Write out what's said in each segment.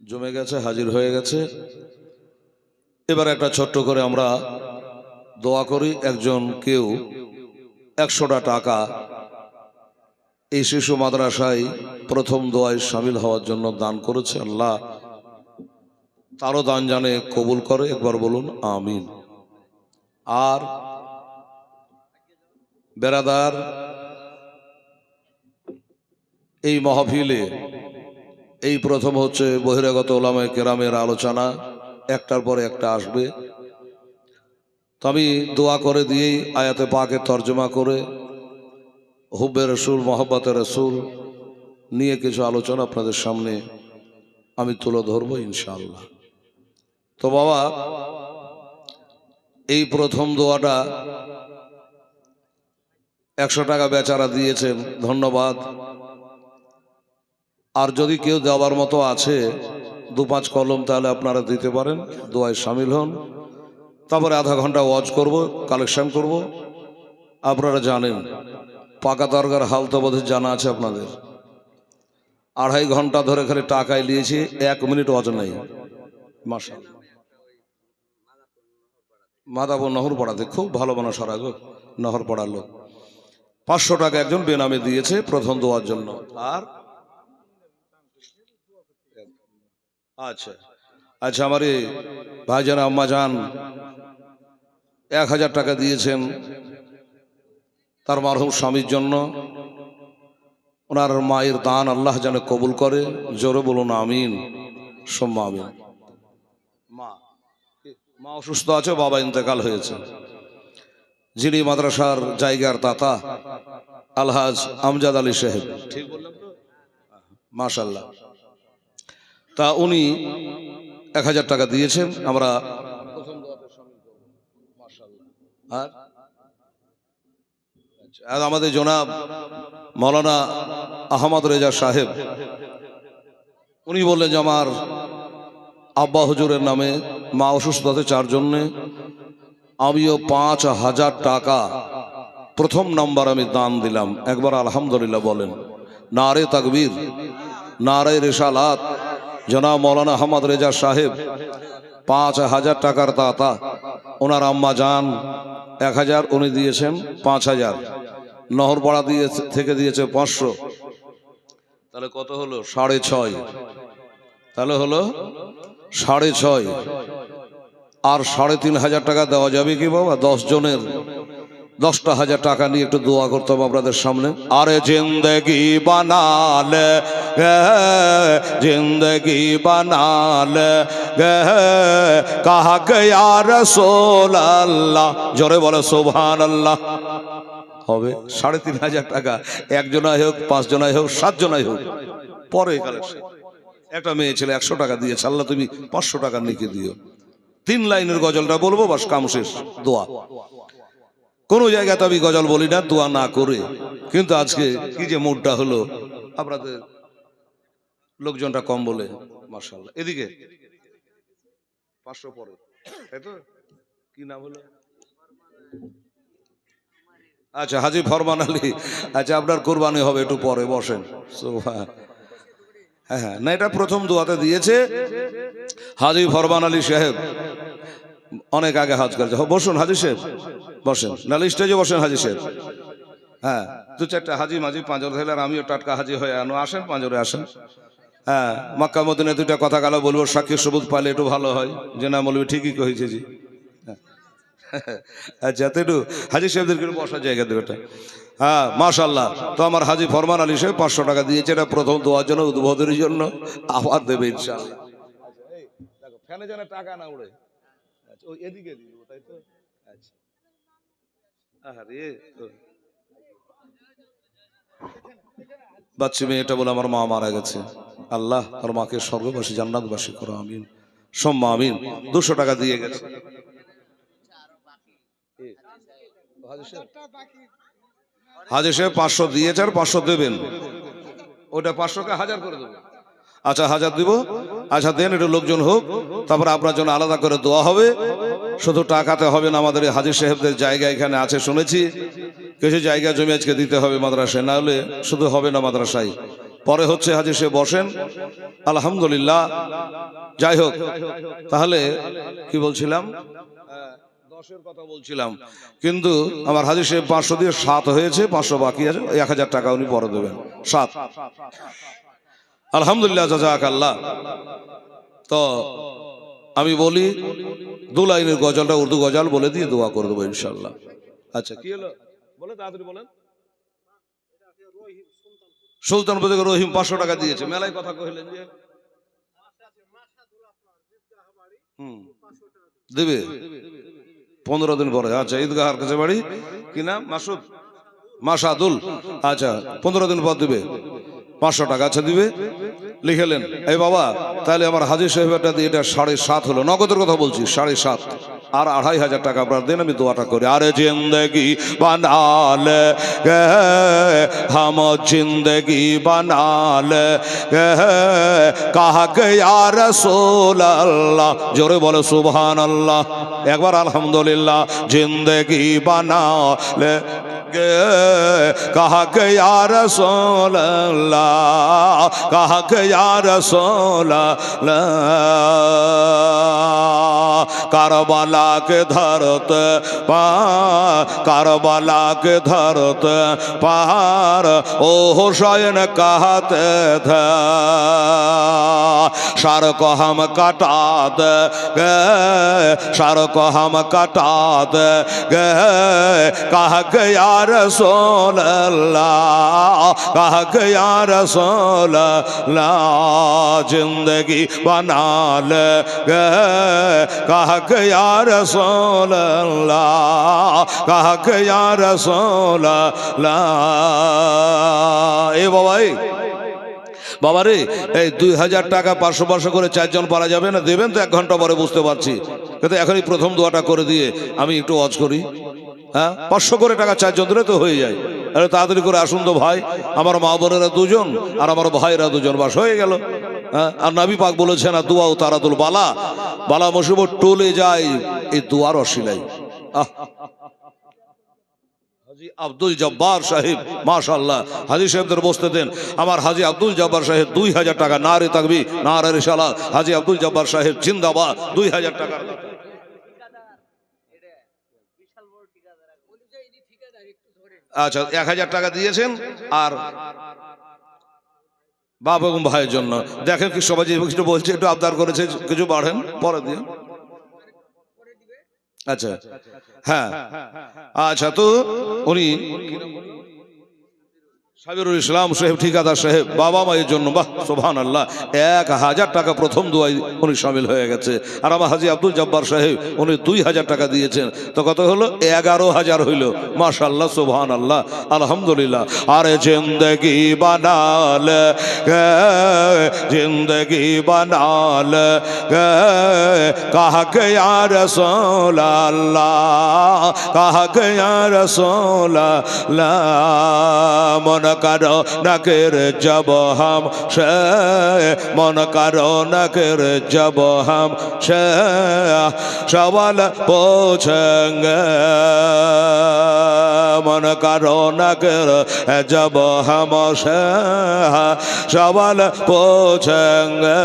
জমে গেছে, হাজির হয়ে গেছে। এবার একটা ছোট্ট করে আমরা দোয়া করি, একজন কেউ একশোটা টাকা এই শিশু মাদ্রাসায় প্রথম দোয়ায় সামিল হওয়ার জন্য দান করেছে। আল্লাহ তারও দান জানে, কবুল করে, একবার বলুন, আমিন। আর বেরাদার, এই মহফিলে এই প্রথম হচ্ছে বহিরাগত ওলামায় কেরামের আলোচনা। একটার পরে একটা আসবে। তো আমি দোয়া করে দিয়েই আয়াতে পাকে তর্জমা করে, হুব্বে রসুল মোহব্বতের রসুল নিয়ে কিছু আলোচনা আপনাদের সামনে আমি তুলে ধরবো ইনশাআল্লাহ। তো বাবা, এই প্রথম দোয়াটা একশো টাকা বেচারা দিয়েছেন, ধন্যবাদ। আর যদি কেউ দেওয়ার মতো আছে, দু পাঁচ কলম তাহলে আপনারা দিতে পারেন, দোয়ায় সামিল হন। তারপরে আধা ঘণ্টা ওয়াচ করব, কালেকশন করব। আপনারা জানেন, পাকা দরগার হাল তো বোধহয় জানা আছে আপনাদের। আড়াই ঘণ্টা ধরে খালি টাকায় নিয়েছি, এক মিনিট ওয়াচ নেই। মাসা মাদাপুর নহর পাড়াতে খুব ভালো মানুষ সারা গো, নহর পাড়ার লোক। পাঁচশো টাকা একজন বেনামে দিয়েছে প্রথম দোয়ার জন্য। আর আচ্ছা আচ্ছা আমার ভাইজান আম্মা যান এক হাজার টাকা দিয়েছেন তার মারহুম স্বামীর জন্য। ওনার মায়ের দান আল্লাহ যেন কবুল করে। জোরে বলুন, আমিন, সোম্মা আমিন। মা মা অসুস্থ আছে, বাবা ইন্তেকাল হয়েছে। যিনি মাদ্রাসার জায়গার দাতা, আলহাজ আমজাদ আলী সাহেব। ঠিক বললাম মাশাল্লাহ তা উনি এক হাজার টাকা দিয়েছেন, আমরা আমাদের জনাব মৌলানা আহমদ রেজা সাহেব, উনি বললেন যে আমার আব্বা হুজুরের নামে মা অসুস্থতাতে চার জন্যে, আমিও পাঁচ হাজার টাকা প্রথম নাম্বার আমি দান দিলাম। একবার আলহামদুলিল্লাহ বলেন, নারে তাকবীর, নারে রেশালাত জনাব মৌলানা আহমদ রেজা সাহেব, পাঁচ হাজার টাকার দাতা। ওনার আম্মা যান, এক হাজার উনি দিয়েছেন, পাঁচ হাজার। নহরপাড়া দিয়ে থেকে দিয়েছে পাঁচশো। তাহলে কত হলো? সাড়ে ছয়। তাহলে হলো সাড়ে ছয়। আর সাড়ে তিন হাজার টাকা দেওয়া যাবে কি বাবা? দশ জনের। দশটা হাজার টাকা নিয়ে একটু দোয়া করতে হবে আপনাদের সামনে। আরে জিন্দগি বানাল জিন্দগি বানাল কাহা গয়া রসোল আল্লাহ জোরে বলে সোভান আল্লাহ হবে সাড়ে তিন হাজার টাকা। একজনাই হোক, পাঁচজনাই হোক, সাতজনাই হোক। পরে কালেকশন একটা মেয়ে ছেলে একশো টাকা দিয়েছে। আল্লাহ তুমি পাঁচশো টাকা নিকে দিও। তিন লাইনের গজলটা বলব, বাস কাম শেষ। দোয়া। কোনো জায়গাতে আমি গজল বলি না, দোয়া না করে। কিন্তু আজকে কি যে মুডটা হলো, আপনাদের লোকজনটা কম বলে মার্শাল্লাহ এদিকে, পাঁচশো পরে তো? কি নাম হলো? আচ্ছা হাজি ফরমান আলী। আচ্ছা আপনার কোরবানি হবে একটু পরে, বসেন। হ্যাঁ হ্যাঁ না, এটা প্রথম দোয়াতে দিয়েছে হাজি ফরমান আলী সাহেব। অনেক আগে হাজ করেছে। বসুন, হাজি সাহেব। বসেন, নাহলে স্টেজে বসেন হাজি সাহেব। হ্যাঁ দু চারটা হাজি মাঝি পাঁজর ধরলে আর আমিও টাটকা হাজি হয়ে আনো। আসেন পাঁজরে আসেন। হ্যাঁ মক্কা মদিনে দুইটা কথা গেল বলব, সাক্ষী সবুজ পালে একটু ভালো হয়। যে না বলবি ঠিকই কহেছে জি। আচ্ছা তো একটু হাজি সাহেবদেরকে বসার জায়গা দেবে এটা হ্যাঁ মাশাল্লাহ তো আমার হাজি ফরমান আলী সাহেব পাঁচশো টাকা দিয়েছে, এটা প্রথম দোয়ার জন্য, উদ্বোধনের জন্য, আবার দেবে ইনশাল্লাহ ফ্যানে যেন টাকা না উড়ে। আচ্ছা এদিকে তাই তো? আরে বাচ্চা মেয়েটা বলে আমার মা মারা গেছে। আল্লাহ আর মাকে স্বর্গবাসী জান্নাতবাসী করো আমিন। সম্মা আমিন। দুশো টাকা দিয়ে গেছে। হাজির সাহেব। পাঁচশো দিয়েছে আর পাঁচশো দেবেন। ওটা পাঁচশোকে হাজার করে দেবো। আচ্ছা হাজার দিব। আচ্ছা দেন একটু লোকজন হোক। তারপর আপনার জন্য আলাদা করে দেওয়া হবে। শুধু টাকাতে হবে না, আমাদের হাজির সাহেবদের জায়গা এখানে আছে, শুনেছি। কিছু জায়গা জমি আজকে দিতে হবে মাদ্রাসায়, না হলে শুধু হবে না মাদ্রাসায়। পরে হচ্ছে হাজির সে বসেন। আলহামদুলিল্লাহ। যাই হোক, তাহলে কি বলছিলাম? বলছিলাম। কিন্তু আমার হাজি সাহেব পাঁচশো দিয়ে সাত হয়েছে, পাঁচশো বাকি আছে এক হাজার টাকা উনি পরে দেবেন। সাত। আলহামদুলিল্লাহ জাজাক আল্লাহ তো আমি বলি, দু লাইনের গজলটা উর্দু গজল বলে দিয়ে দোয়া করে দেবো ইনশাল্লাহ। আচ্ছা কি হলো? তাড়াতাড়ি বলেন। রহিম পাঁচশো টাকা দিয়েছে। মেলায় কথা কহিলেন যে? হুম। দেবে? পনেরো দিন পরে। আচ্ছা ঈদগাহার কাছে বাড়ি? কি নাম? মাসুদ? মাসাদুল। আচ্ছা পনেরো দিন পর দিবে। পাঁচশো টাকা। আচ্ছা দিবে? লিখেলেন এই বাবা, তাহলে আমার হাজির সাহেবটা দিয়ে এটা সাড়ে সাত হলো। নগদের কথা বলছি, সাড়ে সাত। আর আড়াই হাজার টাকা আপনার দেন, আমি দোয়াটা করি। আরে জিন্দগি বানাল হাম জিন্দগি বানাল কাহাকে আর আল্লাহ জোরে বলে সুবহান আল্লাহ একবার আলহামদুলিল্লাহ, জিন্দগি বানাল हक कहक यार सोल्ला कहक यार सोल करबलाक धरत पा करबलाक धरत पहाड़ ओ हुसैन कहत था सर को हम कटात गए सर को हम कटात गए कह गया رسول اللہ کہک یا رسول اللہ زندگی بنا لے کہک یا رسول اللہ کہک یا رسول اللہ اے بابائی বাবা রে, এই দুই হাজার টাকা পাঁচশো পাঁচশো করে চারজন পারা যাবে না? দেবেন তো এক ঘণ্টা পরে, বুঝতে পারছি। কিন্তু এখনই প্রথম দোয়াটা করে দিয়ে আমি একটু ওয়াচ করি। হ্যাঁ? পাঁচশো করে টাকা চারজন দিলে তো হয়ে যায়। আরে তাড়াতাড়ি করে আসুন তো ভাই। আমার মা বোনেরা দুজন আর আমার ভাইরা দুজন বাস হয়ে গেল। হ্যাঁ? আর নাবি পাক বলেছেন, আর দুয়াও তারাতুল বালা। বালা মুসিবত টলে যায়, এই দুয়ার অশিলাই। আব্দুল জব্বার সাহেব মাশাল্লাহ হাজি সাহেবদের বসতে দেন। আমার হাজি আব্দুল জব্বার সাহেব দুই হাজার টাকা না রে তাকবি না রে সালা হাজি আব্দুল জব্বার সাহেব জিন্দাবাদ, দুই হাজার টাকা। আচ্ছা এক হাজার টাকা দিয়েছেন আর বাপ এবং ভাইয়ের জন্য। দেখেন কি সবাই কিছু বলছে, একটু আবদার করেছে, কিছু বাড়েন, পরে দিয়ে আচ্ছা হ্যাঁ আচ্ছা তো উনি সাবিরুল ইসলাম সাহেব, ঠিকাদার সাহেব, বাবা মায়ের জন্য, বাহ সোভান আল্লাহ এক হাজার টাকা প্রথম দোয়াই উনি সামিল হয়ে গেছে। আর আমার হাজি আব্দুল জব্বার সাহেব, উনি দুই হাজার টাকা দিয়েছেন। তো কত হলো? এগারো হাজার হইল। মাশাল্লাহ সোভান আল্লাহ আলহামদুলিল্লাহ। আরে জিন্দগি বানাল জিন্দগি বানাল কাহকে আর রসোল আল্লাহ কাহকে আর রসোল আল্লাহ মন কারও নকের জব হাম, সে মন কারও নকের জব হাম, সে সওয়াল পোছেঙ্গে। মন কারও নকের জব হাম, সে সওয়াল পোছেঙ্গে।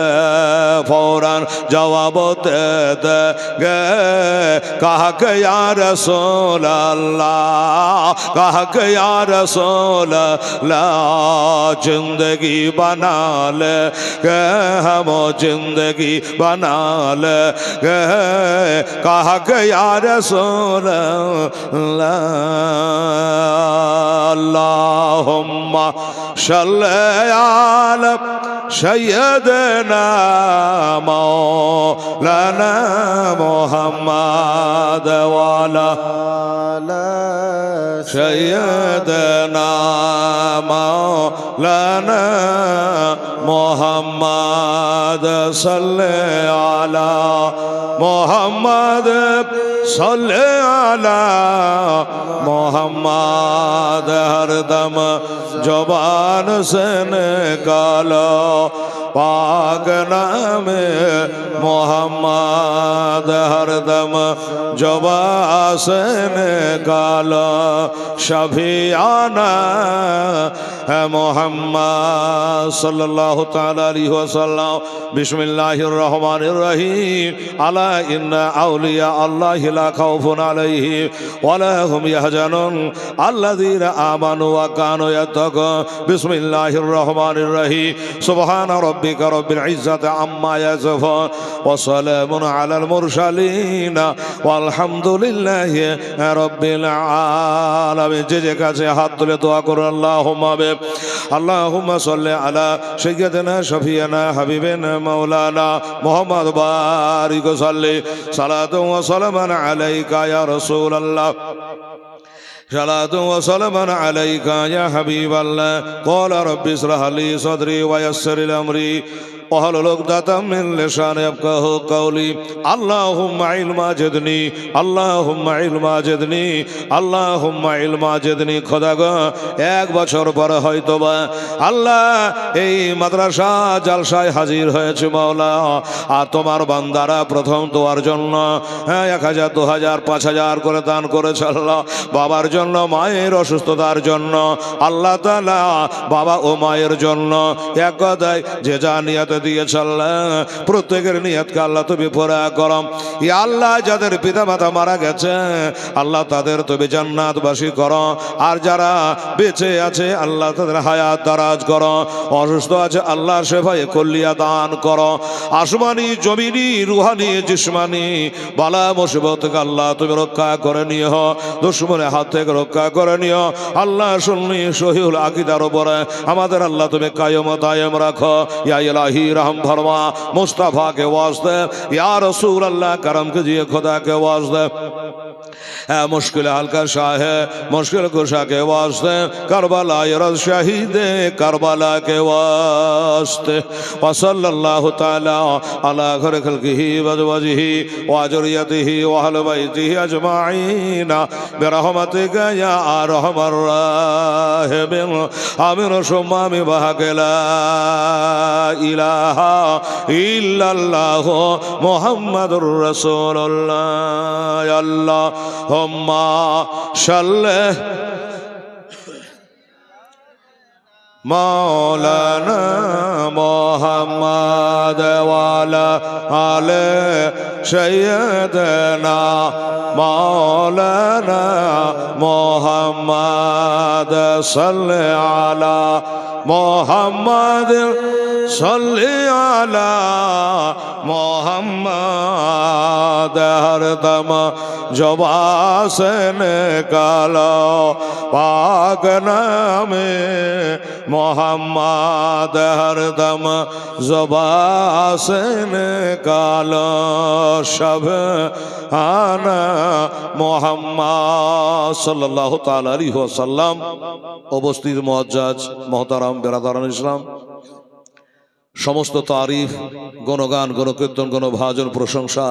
ফৌরান জবাব দে গে। কাহকে ইয়া রসূল আল্লাহ কাহকে ইয়া রসূল ला जिंदगी बना ले के हम जिंदगी बना ले के कहा के यार रसूल अल्लाहुम्मा सल्ले अला सैयदना मौलाना मोहम्मद वाला سيدنا مولانا محمد صل على محمد صل على محمد ہر دم زبان سے نکالو पाक नाम मोहम्मद हरदम जबा से निकालो शफियाना মোহাম্মদ আলাইহি ওয়াসাল্লাম, বিসমিল্লাহির রহমানির রহিম। আলা ইন্না আউলিয়া আল্লাহি লা খাউফুন আলাইহিম ওয়ালা হুম ইয়াহজানুন। আল্লাযীনা আমানু ওয়া কানু ইয়াত্তাকুন। সুবহানা রাব্বিকা রাব্বিল ইজ্জাতি আম্মা ইয়াসিফুন। ওয়া সালামুন আলাল মুরসালিন। ওয়ালহামদুলিল্লাহি রাব্বিল যে কাছে হাত তুলে দোয়া করুন, আল্লাহুম্মা আল্লাহুম্মা সাল্লি আলা সাইয়্যিদিনা শফিয়ানা হাবিবিনা মাওলানা মুহাম্মদ বারিক সাল্লি সালাতু ওয়া সালামান আলাইকা ইয়া রাসূলুল্লাহ صلاة وسلاما عليك يا حبيب الله قال رب اشرح لي صدري ويسر لي أمري পহলোক দাতা মিললে শানে কাহ কৌলি আল্লাহ ইলমা জেদনি আল্লাহ ইলমা জেদনি আল্লাহ ইলমা জেদনি খোদাগ এক বছর পর হয়তো বা আল্লাহ এই মাদ্রাসা জালসায় হাজির হয়েছে মাওলা। আর তোমার বান্দারা প্রথম তোয়ার জন্য হ্যাঁ এক হাজার, দু হাজার, পাঁচ হাজার করে দান করেছে আল্লাহ। বাবার জন্য, মায়ের অসুস্থতার জন্য, আল্লাহ তালা বাবা ও মায়ের জন্য এক কথায় যে যা নিয়াতে দিয়েছে আল্লাহ। প্রত্যেকের আল্লাহ তুমি পুরা করম। ই আল্লাহ যাদের পিতা মাতা মারা গেছে, আল্লাহ তাদের তুমি জান্নাতবাসী করো। আর যারা বেঁচে আছে, আল্লাহ তাদের হায়াত দারাজ করো। অসুস্থ আছে আল্লাহ সেভাই কল্লিয়া দান করো। আসমানি, জমিনি, রুহানি, জিসমানি, বালা মুসিবত থেকে আল্লাহ তুমি রক্ষা করে নিও। দুশ্মনের হাত থেকে রক্ষা করে নিও। আল্লাহ শুননি সহিউল আকিদার উপরে। আমাদের আল্লাহ তুমি কায়ম তায়ম রাখো। ইয়া ইলাহি رحم فرما، مصطفیٰ کے واسطے، یا رسول اللہ کرم کیجیے خدا کے واسطے۔ اے مشکل حل کا شاہ ہے، مشکل کشا کے واسطے۔ کربلا یرز شہید، کربلا کے واسطے۔ وصل اللہ تعالی علی خر خلقہ وجوجہ واجریتہ وحل بیتہ اجمعین۔ برحمتک یا ارحم الراحمین۔ آمین شمامی بحق لا الہ ইলাহা ইল্লাল্লাহ মুহাম্মাদুর রাসূলুল্লাহ। আল্লাহ হুম্মা সাল্লি মাওলানা মোহাম্মদ ওয়ালা আলে সৈয়দনা মাওলানা মোহাম্মদ সাল্লি আলা মোহাম্মদ সল্লি আলা মোহাম্মদ হরদম জবাসন কাল। পাক নামে মোহাম্মদ হরদম জবাসন কাল। সব আনা মোহাম্মদ সাল্লাহ তাল আলী ওসাল্লাম অবস্থিত মহাজ মহতারাম বেরাদারান ইসলাম, সমস্ত তারিফ, গণগান, গণকীর্তন, গণভাজন, প্রশংসা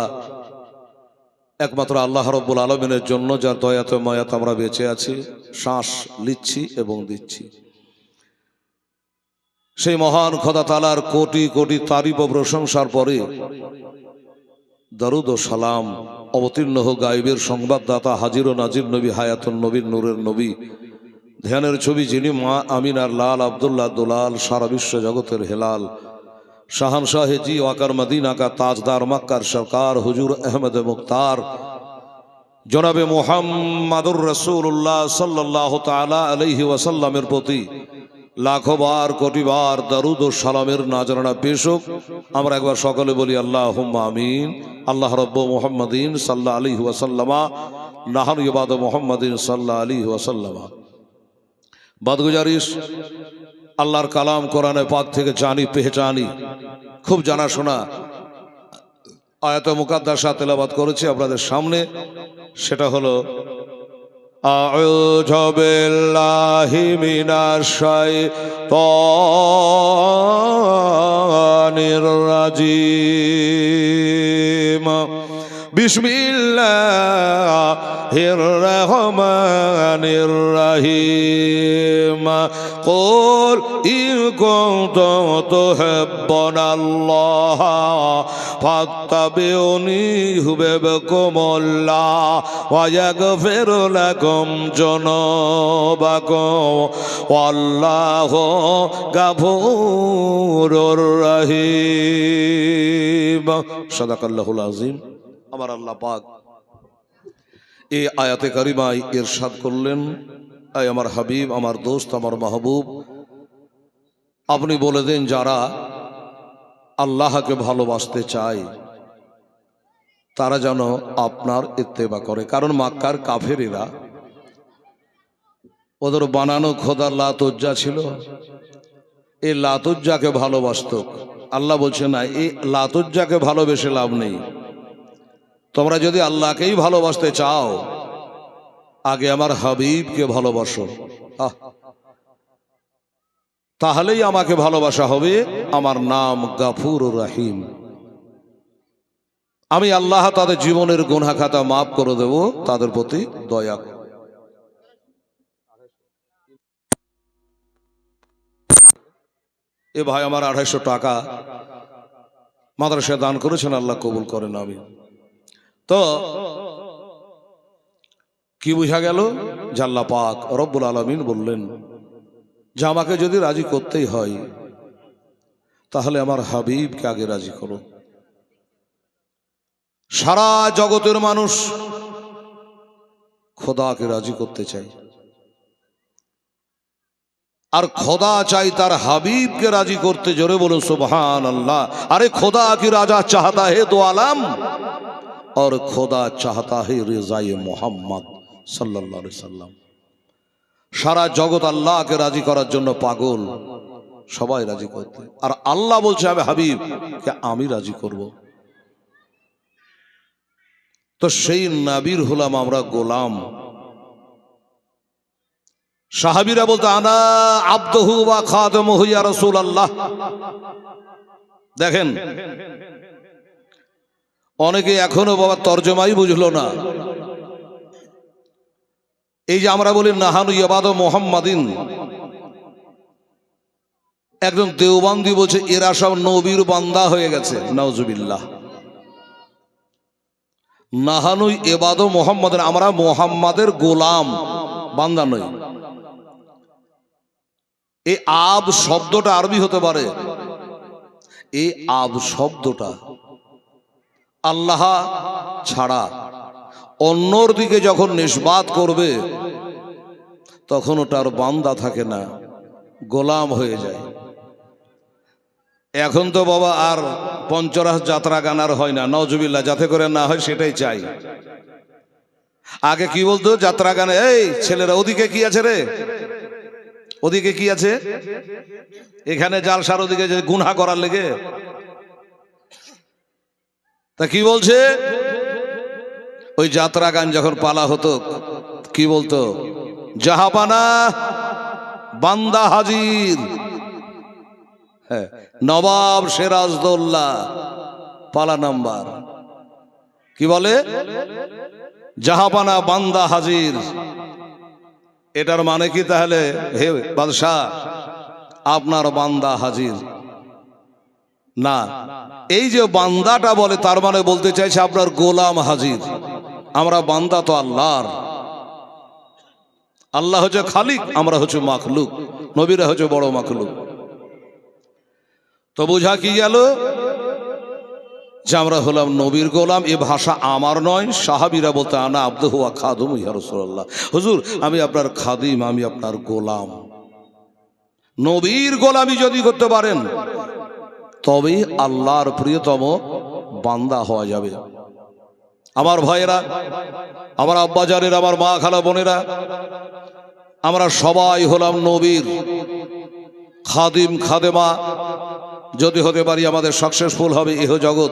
একমাত্র আল্লাহ রব্বুল আলমিনের জন্য, যার দয়াতে মায়াত আমরা বেঁচে আছি, শ্বাস লিচ্ছি এবং দিচ্ছি। সেই মহান খোদা তালার কোটি কোটি তারিফ ও প্রশংসার পরে দারুদ ও সালাম অবতীর্ণ হোক গাইবের সংবাদদাতা হাজির ও নাজির নবী, হায়াতুন নবীর নূরের নবী ধ্যানের ছবি যিনি মা আমিনার লাল আবদুল্লাহ দুলাল সারা বিশ্ব জগতের হেলাল। শাহানশাহ জি ওয়াকার মদিনা কা তাজদার মক্কার সরকার হুজুর আহমদ মুখতার জনাবে মোহাম্মদুর রসুল্লাহ সাল্লাহ তালা আলহি ওয়াসাল্লামের প্রতি লাখো বার, কোটি বার দারুদ ও সালামের নাজরানা পেশ হোক। আমরা একবার সকলে বলি আল্লাহ আমিন। আল্লাহ রব্ব মোহাম্মদিন সাল্লাহ আলী ওয়াসাল্লামা নাহান ইবাদ মোহাম্মদিন সাল্লাহ আলী ওয়াসাল্লামা। বাদগুজারিস আল্লাহর কালাম কোরআনে পাক থেকে জানি পেহচানি খুব জানাশোনা আয়াত মুকাদ্দাসা তেলাবাদ করেছি আপনাদের সামনে সেটা হলো أعوذ بالله من الشيطان الرجيم بسم الله الرحمن الرحيم قل إن كنتم تحبون الله فاتبعوني يحببكم الله ويغفر لكم ذنوبكم والله غفور رحيم صدق الله العظيم আমার আল্লাহ পাক। এই আয়াতে কারিমায় ইরশাদ করলেন, আয় আমার হাবিব, আমার দোস্ত, আমার মাহবুব, আপনি বলে দেন যারা আল্লাহকে ভালোবাসতে চায়, তারা যেন আপনার ইত্তেবা করে। কারণ মাক্কার কাফেরেরা, ওদের বানানো খোদার লাতজ্জা ছিল। এই লাতুজ্জাকে ভালোবাসত। আল্লাহ বলছে, না এই লাতুজ্জাকে ভালোবেসে লাভ নেই। তোমরা যদি আল্লাহকেই ভালোবাসতে চাও, আগে আমার হাবিবকে ভালোবাসো। তাহলেই আমাকে ভালোবাসা হবে। আমার নাম গাফুর রাহিম। আমি আল্লাহ তাদের জীবনের গুনা খাতা মাফ করে দেব, তাদের প্রতি দয়া। এ ভাই, আমার আড়াইশো টাকা মাদ্রাসায় দান করেছেন, আল্লাহ কবুল করেন আমি তো কি বুঝা গেল? জাল্লা পাক, রব্বুল আলমিন বললেন, যে আমাকে যদি রাজি করতেই হয়, তাহলে আমার হাবিবকে আগে রাজি করো। সারা জগতের মানুষ খোদাকে রাজি করতে চাই আর খোদা চাই তার হাবিবকে রাজি করতে, জোরে বলুন সুবহান আল্লাহ আরে খোদা কি রাজা চাহতা হে তো আলাম और खुदा चाहता है রেজায়ে মোহাম্মদ সাল্লাল্লাহু আলাইহি সাল্লাম সারা জগৎ আল্লাহকে রাজি করার জন্য পাগল সবাই রাজি করতে আর আল্লাহ বলছে আমি হাবিব কে আমি রাজি করব তো সেই নাবির হলাম আমরা গোলাম সাহাবিরা বলতো আনা আব্দহু বা খাদমহু ইয়া রাসূলুল্লাহ দেখেন অনেকে এখনও বাবা তর্জমাই বুঝলো না। এই যে আমরা বলি, নাহানু ইয়াবাদ মোহাম্মদিন। একজন দেওবান্দি বলছে, এরা সব নবীর বান্দা হয়ে গেছে। নওজুবিল্লাহ নাহানুই এবাদ মোহাম্মদের আমরা মোহাম্মদের গোলাম, বান্দা নই। এই আব শব্দটা আরবি হতে পারে। এই আব শব্দটা আল্লাহ ছাড়া অন্যর দিকে যখন নিষ্বাদ করবে তখন ওটার বান্দা থাকে না, গোলাম হয়ে যায়। এখন তো বাবা আর পঞ্চরাস যাত্রা গান আর হয় না নজবিল্লা যাতে করে না হয় সেটাই চাই। আগে কি বলতো, যাত্রা গানে, এই ছেলেরা, ওদিকে কি আছে রে? ওদিকে কি আছে? এখানে জালসার ওদিকে গুনহা করার লেগে তা কি বলছে? ওই যাত্রা গান যখন পালা হতো, কি বলতো? জাহাপানা, বান্দা হাজির। হ্যাঁ নবাব সিরাজদৌল্লা, পালা নাম্বার। কি বলে? জাহাপানা, বান্দা হাজির। এটার মানে কি তাহলে? হে বাদশাহ, আপনার বান্দা হাজির। না। এই যে বান্দাটা বলে, তার মানে বলতে চাইছে আপনার গোলাম হাজির। আমরা বান্দা তো আল্লাহর। আল্লাহ হচ্ছে খালিক, আমরা হচ্ছে মাখলুক। নবীরা হচ্ছে বড় মাখলুক। তো বোঝা কি গেল? যে আমরা হলাম নবীর গোলাম, এ ভাষা আমার নয়, সাহাবিরা বলতে, আনা আব্দ হুয়া খাদুম ইয়া হুজুর, আমি আপনার খাদিম, আমি আপনার গোলাম। নবীর গোলামি যদি করতে পারেন তবেই আল্লাহর প্রিয়তম বান্দা হওয়া যাবে। আমার ভাইয়েরা, আমার আব্বাজারের আমার মা খালা বোনেরা, আমরা সবাই হলাম নবীর খাদিম, খাদেমা। যদি হতে পারি আমাদের সাকসেসফুল হবে ইহ জগৎ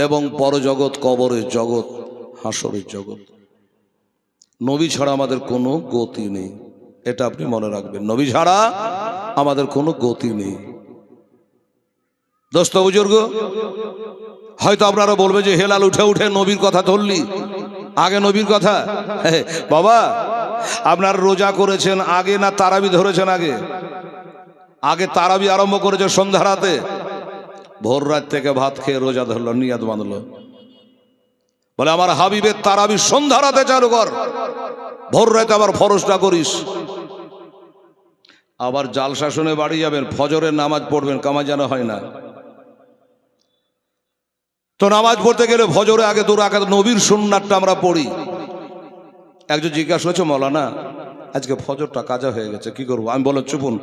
এবং পরজগৎ, কবরের জগৎ, হাসরের জগৎ। নবী ছাড়া আমাদের কোনো গতি নেই। এটা আপনি মনে রাখবেন। নবী ছাড়া আমাদের কোনো গতি নেই। দোস্ত বুজুর্গ হয়তো আপনারা বলবে যে হেলাল উঠে উঠে নবীর কথা ধরলি। আগে নবীর কথা? হে, বাবা আপনার রোজা করেছেন আগে না তারাবি ধরেছেন আগে? আগে তারাবি আরম্ভ করেছে সন্ধ্যা রাতে। ভোর রাত থেকে ভাত খেয়ে রোজা ধরলো নিয়াদ বাঁধলো। বলে আমার হাবিবের তারাবি সন্ধ্যা রাতে চালু কর। ভোর রাতে আবার ফরসটা করিস। আবার জাল শাসনে বাড়ি যাবেন ফজরের নামাজ পড়বেন কামা যেন হয় না। তো নামাজ পড়তে গেলে ভজরে আগে দু রাখাত নবীর সুন্নাতটা আমরা পড়ি। একজন জিজ্ঞাসা করেছে, মৌলানা, আজকে ফজরটা কাজা হয়ে গেছে, কি করব? আমি বলো চুপুন,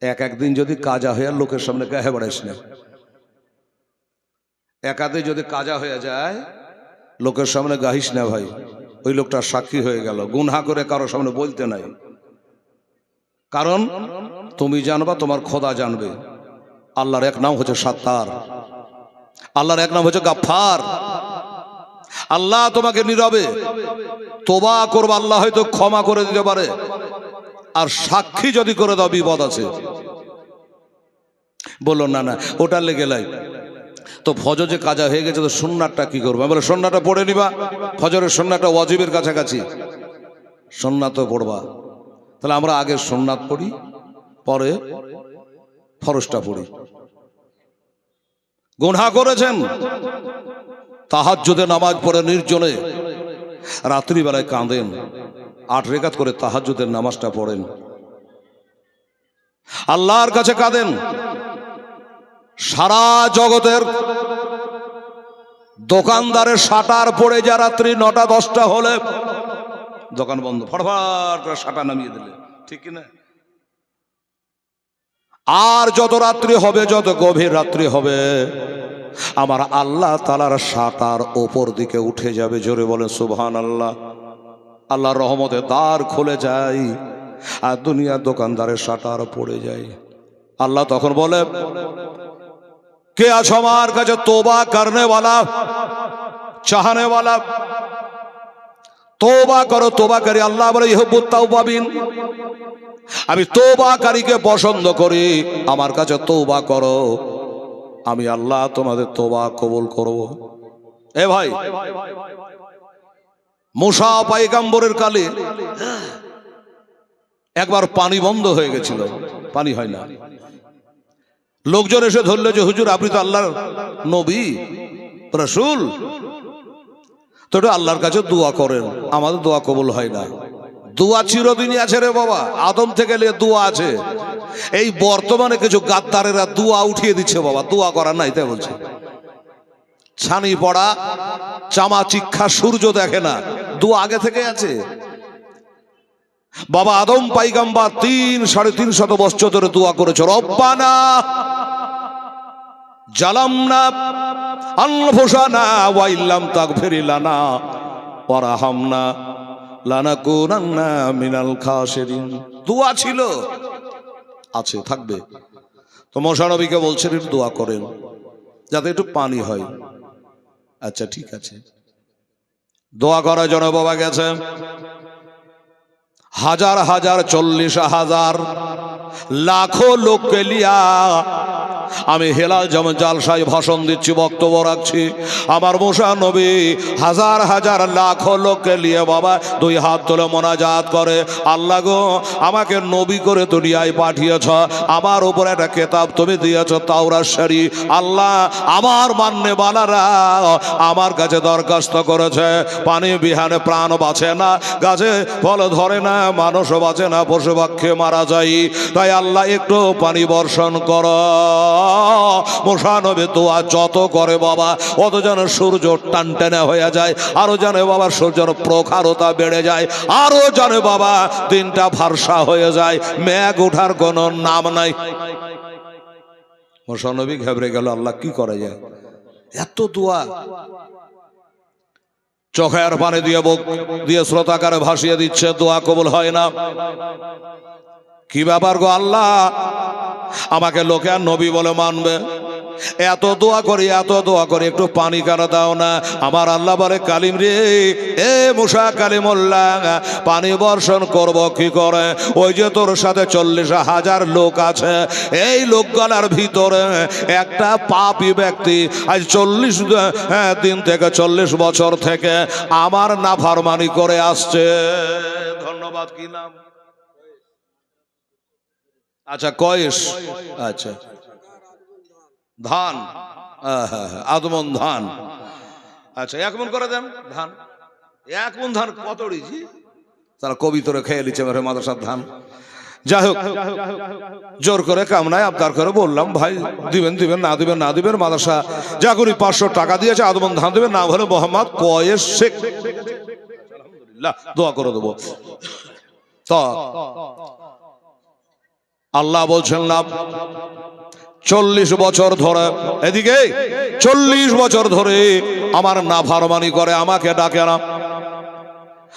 এক একদিন যদি কাজা হয়ে লোকের সামনে গায়ে বেড়াইস না। একাতে যদি কাজা হয়ে যায়, লোকের সামনে গাহিস না ভাই। ওই লোকটা সাক্ষী হয়ে গেল। গুনহা করে কারও সামনে বলতে নাই। কারণ, তুমি জানবা, তোমার খোদা জানবে। আল্লাহর এক নাম হচ্ছে সাত্তার। আল্লাহর এক নাম হচ্ছে গাফার আল্লাহ তোমাকে নীরবে। তোবা করবা, আল্লাহ হয়তো ক্ষমা করে দিতে পারে। আর সাক্ষী যদি করে দাও, বিপদ আছে। বলল, না না, ওটা লেগে লাই। তো ফজর যে কাজা হয়ে গেছে, তো সুন্নাতটা কি করব? বলে সন্নাটা পড়ে নিবা। ফজরের সন্নাটা ওয়াজিবের কাছাকাছি। সন্ন্যাত পড়বা। তাহলে আমরা আগে সোননাথ পড়ি, পরে ফরসটা পড়ি। গুনহা করেছেন। তাহাজ্জুদে নামাজ পড়ে নির্জনে রাত্রিবেলায় কাঁদেন। আট রেখাত করে তাহাজ্জুদের নামাজটা পড়েন। আল্লাহর কাছে কাঁদেন। সারা জগতের দোকানদারের শাটার পড়ে যা রাত্রি নটা দশটা হলে দোকান বন্ধ। ফটফট করে শাটা নামিয়ে দিলে। ঠিক কিনা? আর যত রাত্রি হবে, যত গভীর রাত্রি হবে, আমার আল্লাহ তালার শাটার ওপর দিকে উঠে যাবে। জোরে বলেন সুবহান আল্লাহ আল্লাহর রহমতে দ্বার খুলে যায় আর দুনিয়ার দোকানদারের শাটার পড়ে যায়। আল্লাহ তখন বলে, কে আছো আমার কাছে? তোবা করনেওয়ালা, চাহানেওয়ালা তোবা করো, তোবা তোবাকারী আল্লাহ বলে ইহবুত তাওবাবিন। আমি তোবাকারীকে পছন্দ করি। আমার কাছে তোবা করো। আমি আল্লাহ তোমাদের তোবা কবুল করব। এ ভাই, মুসা পাইগাম্বরের কালে একবার পানি বন্ধ হয়ে গেছিল। পানি হয় না। লোকজন এসে ধরলো যে, হুজুর, আপনি তো আল্লাহর নবী, রসুল। তো আল্লাহর কাছে দোয়া করেন। আমাদের দোয়া কবুল হয় না। দোয়া চিরদিনই আছে রে বাবা। আদম থেকে নিয়ে দোয়া আছে। এই বর্তমানে কিছু গাদ্দারেরা দোয়া উঠিয়ে দিচ্ছে বাবা। দোয়া করার নাই, তাই বলছে। ছানি পড়া, চামা চিক্ষা, সূর্য দেখে না। দোয়া আগে থেকে আছে। বাবা আদম পাইগাম্বা তিন, সাড়ে তিন শত বছর ধরে দোয়া করেছে। রব্বানা জালামনা আনফুসানা ওয়া ইল্লাম তাগফিরিলানা ওয়ারহামনা লানাকুনান্না মিনাল খাসিরিন দোয়া ছিল। আছে, থাকবে। তো মশানবীকে বলছেন দোয়া করেন, যাতে একটু পানি হয়। আচ্ছা ঠিক আছে। দোয়া করার জন্য বাবা গেছে। হাজার হাজার, চল্লিশ হাজার, লাখো লোককে লিয়া আমি হেলাল যেমন জালসাই ভাষণ দিচ্ছি, বক্তব্য রাখছি। আমার মশা নবী হাজার হাজার লাখ লোককে নিয়ে বাবা দুই হাত তুলে মোনাজাত করে। আল্লাহ গো, আমাকে নবী করে দুনিয়ায় পাঠিয়েছ। আমার উপর একটা কেতাব তুমি দিয়েছ তাওরা সারি আল্লাহ আমার মান্যে বালারা আমার কাছে দরখাস্ত করেছে। পানি বিহানে প্রাণ বাঁচে না, গাছে ফল ধরে না, মানুষও বাঁচে না, পশু পাখি মারা যায়। তাই আল্লাহ একটু পানি বর্ষণ কর। মশানবে দোয়া যত করে বাবা, অত যেন সূর্য টান টেনে হয়ে যায়, আরও জানে বাবা সূর্যের প্রখারতা বেড়ে যায়, আরও জানে বাবা দিনটা ভারসা হয়ে যায়, মেঘ ওঠার কোনো নাম নাই। মশানবী ঘেবড়ে গেল, আল্লাহ কি করে যায় এত দোয়া। চোখের পানি দিয়ে বুক দিয়ে শ্রোতাকারে ভাসিয়ে দিচ্ছে, দোয়া কবুল হয় না। কি ব্যাপার গো আল্লাহ? আমাকে লোকে আর নবী বলে মানবে? এত দোয়া করি, এত দোয়া করি, একটু পানি কেন দাও না? আমার আল্লাহ বলে, কালিম রে, এ মুসা কালিমুল্লাহ, পানি বর্ষণ করব কি করে? ওই যে তোর সাথে চল্লিশ হাজার লোক আছে, এই লোকগুলার ভিতরে একটা পাপি ব্যক্তি আজ চল্লিশ দিন থেকে চল্লিশ বছর থেকে আমার নাফারমানি করে আসছে। ধন্যবাদ কি নাম? আচ্ছা কয়েস। আচ্ছা। ধান। আদমন ধান। আচ্ছা এক মন করে দেন ধান। এক মন ধান কত উড়িয়েছি তারা কবিতরে খেয়ে নিচ্ছে মেরে মাদ্রাসার ধান। যাই হোক জোর করে কামনায় আবদার করে বললাম ভাই দিবেন দিবেন না দিবেন না দিবেন মাদ্রাসা যা করি পাঁচশো টাকা দিয়েছে আদমন ধান দেবেন না হলে মোহাম্মদ কয়েস শেখ। আলহামদুলিল্লাহ, দোয়া করে দেবো। তো আল্লাহ বলছেন না, চল্লিশ বছর ধরে, এদিকে, চল্লিশ বছর ধরে আমার না ভারমানি করে, আমাকে ডাকে না।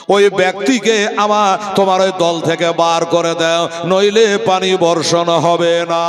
ওই ব্যক্তিকে আমার, তোমার ওই দল থেকে বার করে দেয় নইলে পানি বর্ষণ হবে না।